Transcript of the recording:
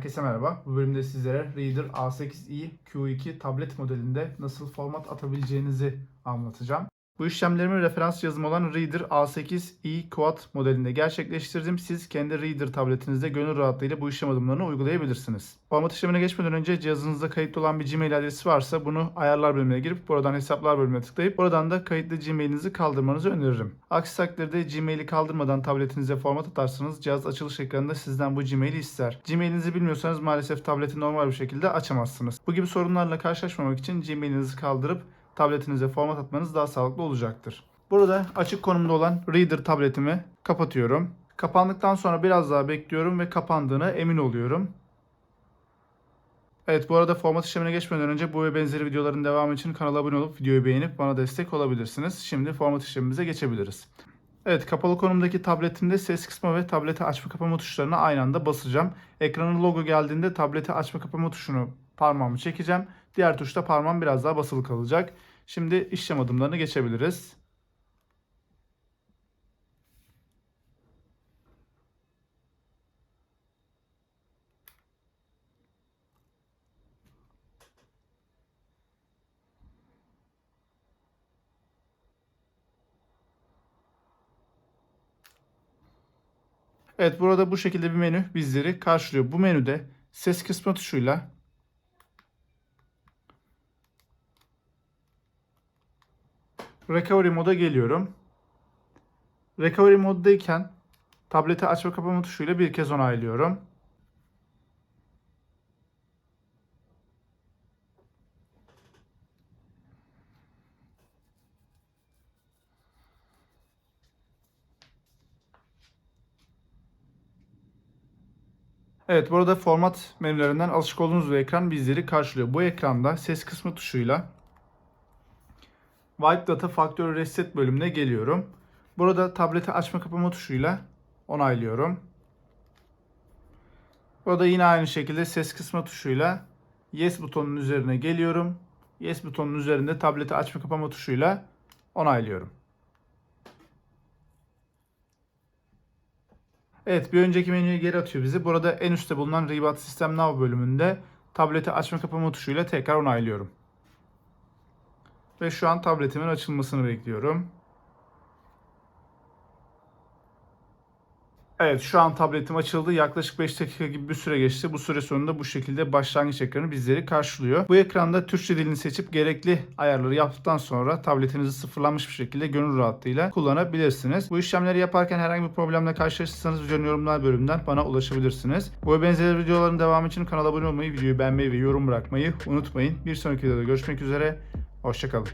Herkese merhaba. Bu bölümde sizlere Reader A8i Q2 tablet modelinde nasıl format atabileceğinizi anlatacağım. Bu işlemlerimi referans yazım olan Reader A8i Quad modelinde gerçekleştirdim. Siz kendi Reader tabletinizde gönül rahatlığıyla bu işlem adımlarını uygulayabilirsiniz. Format işlemine geçmeden önce cihazınızda kayıtlı olan bir Gmail adresi varsa bunu ayarlar bölümüne girip buradan hesaplar bölümüne tıklayıp buradan da kayıtlı Gmail'inizi kaldırmanızı öneririm. Aksi takdirde Gmail'i kaldırmadan tabletinize format atarsanız cihaz açılış ekranında sizden bu Gmail'i ister. Gmail'inizi bilmiyorsanız maalesef tableti normal bir şekilde açamazsınız. Bu gibi sorunlarla karşılaşmamak için Gmail'inizi kaldırıp tabletinize format atmanız daha sağlıklı olacaktır. Burada açık konumda olan Reader tabletimi kapatıyorum. Kapandıktan sonra biraz daha bekliyorum ve kapandığına emin oluyorum. Evet bu arada format işlemine geçmeden önce bu ve benzeri videoların devamı için kanala abone olup videoyu beğenip bana destek olabilirsiniz. Şimdi format işlemimize geçebiliriz. Evet kapalı konumdaki tabletimde ses kısma ve tableti açma kapama tuşlarına aynı anda basacağım. Ekranın logo geldiğinde tableti açma kapama tuşunu parmağımı çekeceğim. Diğer tuşta parmağım biraz daha basılı kalacak. Şimdi işlem adımlarını geçebiliriz. Evet burada bu şekilde bir menü bizleri karşılıyor. Bu menüde ses kısma tuşuyla Recovery moda geliyorum. Recovery moddayken tableti açma kapama tuşuyla bir kez onaylıyorum. Evet burada format menülerinden alışık olduğunuz bir ekran bizleri karşılıyor. Bu ekranda ses kısmı tuşuyla Wipe Data Factory Reset bölümüne geliyorum. Burada tableti açma kapama tuşuyla onaylıyorum. Burada yine aynı şekilde ses kısma tuşuyla Yes butonunun üzerine geliyorum. Yes butonunun üzerinde tableti açma kapama tuşuyla onaylıyorum. Evet bir önceki menüye geri atıyor bizi. Burada en üstte bulunan Reboot System Now bölümünde tableti açma kapama tuşuyla tekrar onaylıyorum. Ve şu an tabletimin açılmasını bekliyorum. Evet şu an tabletim açıldı. Yaklaşık 5 dakika gibi bir süre geçti. Bu süre sonunda bu şekilde başlangıç ekranı bizleri karşılıyor. Bu ekranda Türkçe dilini seçip gerekli ayarları yaptıktan sonra tabletinizi sıfırlanmış bir şekilde gönül rahatlığıyla kullanabilirsiniz. Bu işlemleri yaparken herhangi bir problemle karşılaşırsanız videonun yorumlar bölümünden bana ulaşabilirsiniz. Bu benzeri videoların devamı için kanala abone olmayı, videoyu beğenmeyi ve yorum bırakmayı unutmayın. Bir sonraki videoda görüşmek üzere. Hoşçakalın.